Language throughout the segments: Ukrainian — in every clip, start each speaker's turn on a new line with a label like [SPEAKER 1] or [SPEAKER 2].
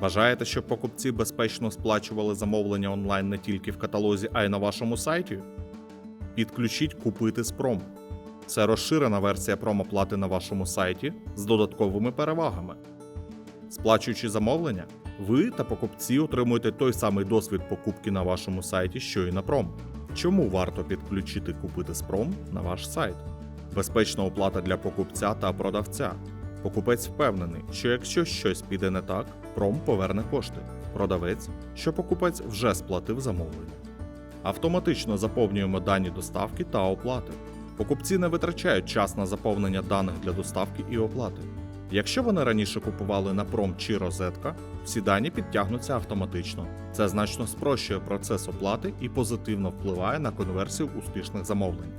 [SPEAKER 1] Бажаєте, щоб покупці безпечно сплачували замовлення онлайн не тільки в каталозі, а й на вашому сайті? Підключіть Купити з Пром. Це розширена версія промоплати на вашому сайті з додатковими перевагами. Сплачуючи замовлення, ви та покупці отримуєте той самий досвід покупки на вашому сайті, що і на пром. Чому варто підключити Купити з Пром на ваш сайт? Безпечна оплата для покупця та продавця. Покупець впевнений, що якщо щось піде не так, пром поверне кошти. Продавець, що покупець вже сплатив замовлення. Автоматично заповнюємо дані доставки та оплати. Покупці не витрачають час на заповнення даних для доставки і оплати. Якщо вони раніше купували на пром чи розетка, всі дані підтягнуться автоматично. Це значно спрощує процес оплати і позитивно впливає на конверсію успішних замовлень.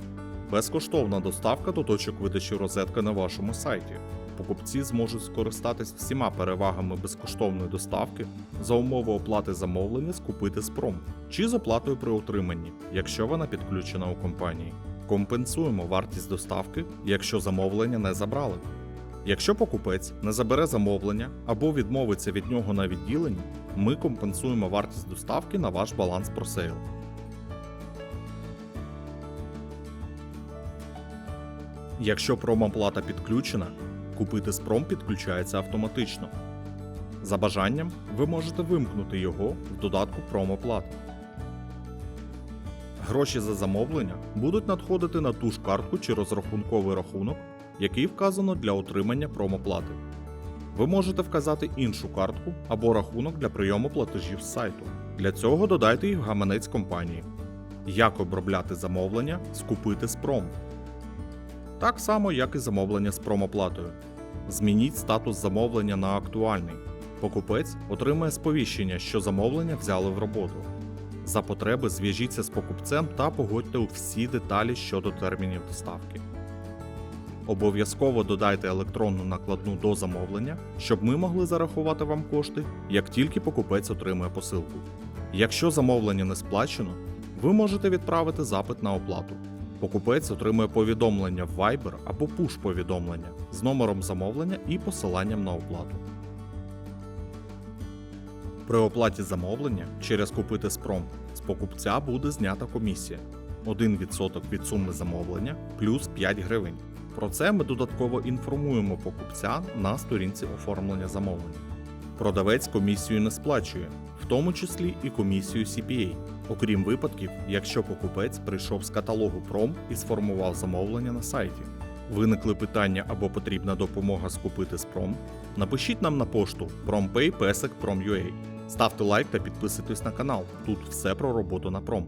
[SPEAKER 1] Безкоштовна доставка до точок видачі розетки на вашому сайті. Покупці зможуть скористатись всіма перевагами безкоштовної доставки за умови оплати замовлення з купити з пром чи з оплатою при отриманні, якщо вона підключена у компанії. Компенсуємо вартість доставки, якщо замовлення не забрали. Якщо покупець не забере замовлення або відмовиться від нього на відділенні, ми компенсуємо вартість доставки на ваш баланс просейл. Якщо промоплата підключена, купити з пром підключається автоматично. За бажанням ви можете вимкнути його в додатку промоплат. Гроші за замовлення будуть надходити на ту ж картку чи розрахунковий рахунок, який вказано для отримання промоплати. Ви можете вказати іншу картку або рахунок для прийому платежів з сайту. Для цього додайте їх в гаманець компанії. Як обробляти замовлення скупити з пром. Так само, як і замовлення з промоплатою. Змініть статус замовлення на актуальний. Покупець отримає сповіщення, що замовлення взяли в роботу. За потреби зв'яжіться з покупцем та погодьте всі деталі щодо термінів доставки. Обов'язково додайте електронну накладну до замовлення, щоб ми могли зарахувати вам кошти, як тільки покупець отримує посилку. Якщо замовлення не сплачено, ви можете відправити запит на оплату. Покупець отримує повідомлення в Viber або push-повідомлення з номером замовлення і посиланням на оплату. При оплаті замовлення через купити спром з покупця буде знята комісія 1% від суми замовлення плюс 5 гривень. Про це ми додатково інформуємо покупця на сторінці оформлення замовлення. Продавець комісію не сплачує, в тому числі і комісію CPA, окрім випадків, якщо покупець прийшов з каталогу пром і сформував замовлення на сайті. Виникли питання або потрібна допомога скупити з пром? Напишіть нам на пошту prompay.prom.ua. Ставте лайк та підписуйтесь на канал. Тут все про роботу на пром.